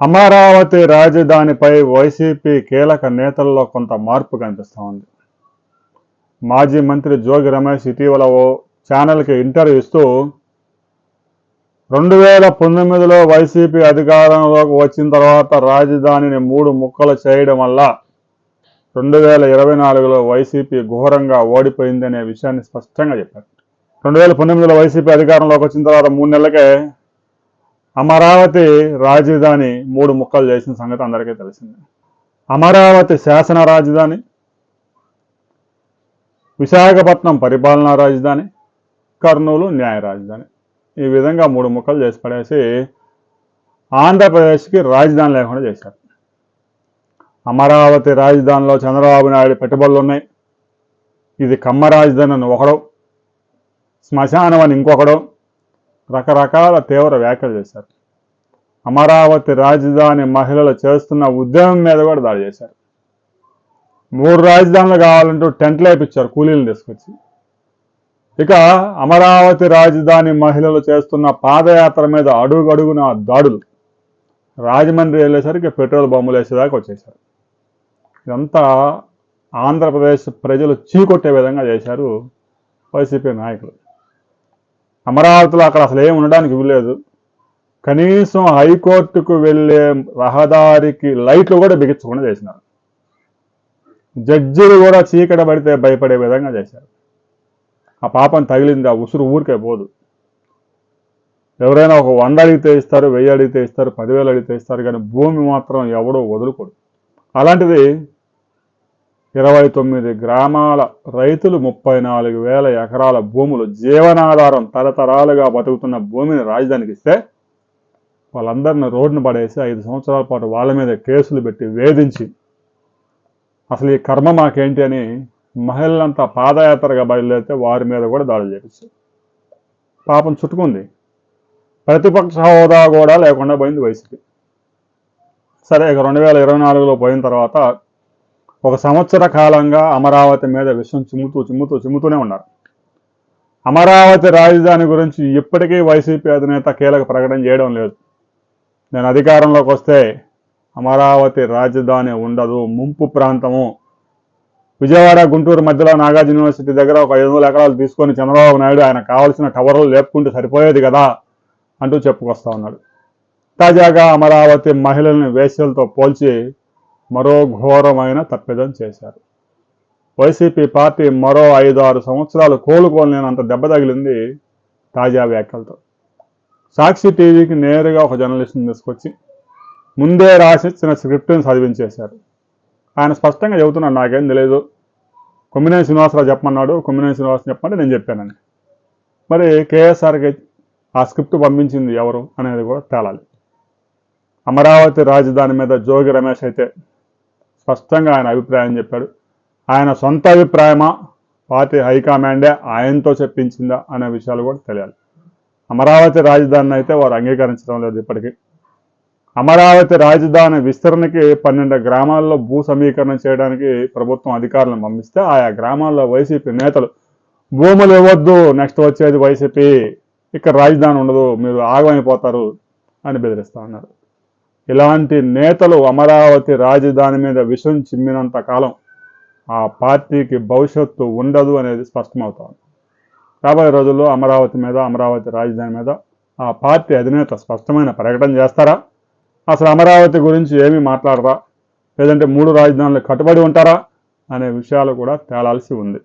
Amaravati రాజధానిపై YCP కీలక నేతల్లో కొంత మార్పు కనిపిస్తూ ఉంది. మాజీ మంత్రి జోగి రమేష్ ఇటీవల ఓ ఛానల్కి ఇంటర్వ్యూ ఇస్తూ రెండు వేల పంతొమ్మిదిలో వైసీపీ అధికారంలోకి వచ్చిన తర్వాత రాజధానిని మూడు ముక్కలు చేయడం వల్ల రెండు వేల ఇరవై నాలుగులో వైసీపీ ఘోరంగా ఓడిపోయిందనే విషయాన్ని స్పష్టంగా చెప్పారు. రెండు వేల పంతొమ్మిదిలో వైసీపీ అధికారంలోకి వచ్చిన తర్వాత మూడు నెలలకే అమరావతి రాజధాని మూడు ముక్కలు చేసిన సంగతి అందరికీ తెలిసింది. అమరావతి శాసన రాజధాని విశాఖపట్నం పరిపాలనా రాజధాని కర్నూలు న్యాయ రాజధాని. ఈ విధంగా మూడు ముక్కలు చేసి పడేసి ఆంధ్రప్రదేశ్కి రాజధాని లేకుండా చేశారు. అమరావతి రాజధానిలో చంద్రబాబు నాయుడు పెట్టుబడులు ఉన్నాయి. ఇది కమ్మ రాజధాని అని ఒకడు శ్మశానం అని ఇంకొకడు రకరకాల తీవ్ర వ్యాఖ్యలు చేశారు. అమరావతి రాజధాని మహిళలు చేస్తున్న ఉద్యమం మీద కూడా దాడి చేశారు. మూడు రాజధానులు కావాలంటూ టెంట్లు వేపించారు కూలీలు తీసుకొచ్చి. ఇక అమరావతి రాజధాని మహిళలు చేస్తున్న పాదయాత్ర మీద అడుగడుగున దాడులు. రాజమండ్రి వెళ్ళేసరికి పెట్రోల్ బొమ్మలు వేసేదాకా వచ్చేసారు ఇదంతా ఆంధ్రప్రదేశ్ ప్రజలు చీకొట్టే విధంగా చేశారు వైసీపీ నాయకులు. అమరావతిలో అక్కడ అసలు ఏం ఉండడానికి వీల్లేదు. కనీసం హైకోర్టుకు వెళ్ళే రహదారికి లైట్లు కూడా బిగించకుండా చేసినారు. జడ్జిలు కూడా చీకట పడితే భయపడే విధంగా చేశారు. ఆ పాపం తగిలింది ఆ ఉసురు ఊరికే పోదు. ఎవరైనా ఒక వంద అడిగితే ఇస్తారు వెయ్యి అడిగితే ఇస్తారు పదివేలు అడిగితే ఇస్తారు కానీ భూమి మాత్రం ఎవడో వదులుకోడు. అలాంటిది ఇరవై తొమ్మిది గ్రామాల రైతులు ముప్పై నాలుగు వేల ఎకరాల భూములు జీవనాధారం తరతరాలుగా బతుకుతున్న భూమిని రాజధానికి ఇస్తే వాళ్ళందరిని రోడ్డును పడేసి ఐదు సంవత్సరాల పాటు వాళ్ళ మీద కేసులు పెట్టి వేధించి అసలు ఈ కర్మ మాకేంటి అని మహిళలంతా పాదయాత్రగా బయలుదేరితే వారి మీద కూడా దాడులు చేపించారు. పాపం చుట్టుకుంది. ప్రతిపక్ష హోదా కూడా లేకుండా పోయింది వైసీపీ. సరే ఇక రెండు వేల ఇరవై నాలుగులో పోయిన తర్వాత ఒక సంవత్సర కాలంగా అమరావతి మీద విషం చిమ్ముతూ చిమ్ముతూ చిమ్ముతూనే ఉన్నారు. అమరావతి రాజధాని గురించి ఇప్పటికీ వైసీపీ అధినేత కీలక ప్రకటన చేయడం లేదు. నేను అధికారంలోకి వస్తే అమరావతి రాజధాని ఉండదు. ముంపు ప్రాంతము. విజయవాడ గుంటూరు మధ్యలో నాగార్జున యూనివర్సిటీ దగ్గర ఒక ఐదు వందల ఎకరాలు తీసుకొని చంద్రబాబు నాయుడు ఆయన కావాల్సిన టవర్లు లేపుకుంటే సరిపోయేది కదా అంటూ చెప్పుకొస్తా ఉన్నాడు. తాజాగా అమరావతి మహిళల్ని వేశ్యలతో పోల్చి మరో ఘోరమైన తప్పిదం చేశారు. వైసీపీ పార్టీ మరో ఐదు ఆరు సంవత్సరాలు కోలుకోలేనంత దెబ్బ తగిలింది తాజా వ్యాఖ్యలతో. సాక్షి టీవీకి నేరుగా ఒక జర్నలిస్ట్ని తీసుకొచ్చి ముందే రాసిచ్చిన స్క్రిప్ట్ని చదివించేశారు. ఆయన స్పష్టంగా చెబుతున్నాడు నాకేం తెలియదు కొమ్మినేని శ్రీనివాసరావు చెప్పమన్నాడు. కొమ్మినేని శ్రీనివాసరావు చెప్పమంటే నేను చెప్పానని మరి కేఎస్ఆర్కి ఆ స్క్రిప్ట్ పంపించింది ఎవరు? అనేది కూడా తేలాలి. అమరావతి రాజధాని మీద జోగి రమేష్ అయితే స్పష్టంగా ఆయన అభిప్రాయం చెప్పాడు. ఆయన సొంత అభిప్రాయమా? పార్టీ హైకమాండే ఆయనతో చెప్పించిందా? అనే విషయాలు కూడా తెలియాలి. అమరావతి రాజధానిని అయితే వారు అంగీకరించడం లేదు ఇప్పటికీ. అమరావతి రాజధాని విస్తరణకి పన్నెండు గ్రామాల్లో భూ సమీకరణ చేయడానికి ప్రభుత్వం అధికారులను పంపిస్తే ఆయా గ్రామాల్లో వైసీపీ నేతలు భూములు ఇవ్వద్దు నెక్స్ట్ వచ్చేది వైసీపీ. ఇక్కడ రాజధాని ఉండదు మీరు ఆగమైపోతారు అని బెదిరిస్తా ఉన్నారు. ఇలాంటి నేతలు అమరావతి రాజధాని మీద విషం చిమ్మినంత కాలం ఆ పార్టీకి భవిష్యత్తు ఉండదు అనేది స్పష్టమవుతోంది. రాబోయే రోజుల్లో అమరావతి మీద అమరావతి రాజధాని మీద ఆ పార్టీ అధినేత స్పష్టమైన ప్రకటన చేస్తారా? అసలు అమరావతి గురించి ఏమీ మాట్లాడరా? లేదంటే మూడు రాజధానులు కట్టుబడి ఉంటారా? అనే విషయాలు కూడా తేలాల్సి ఉంది.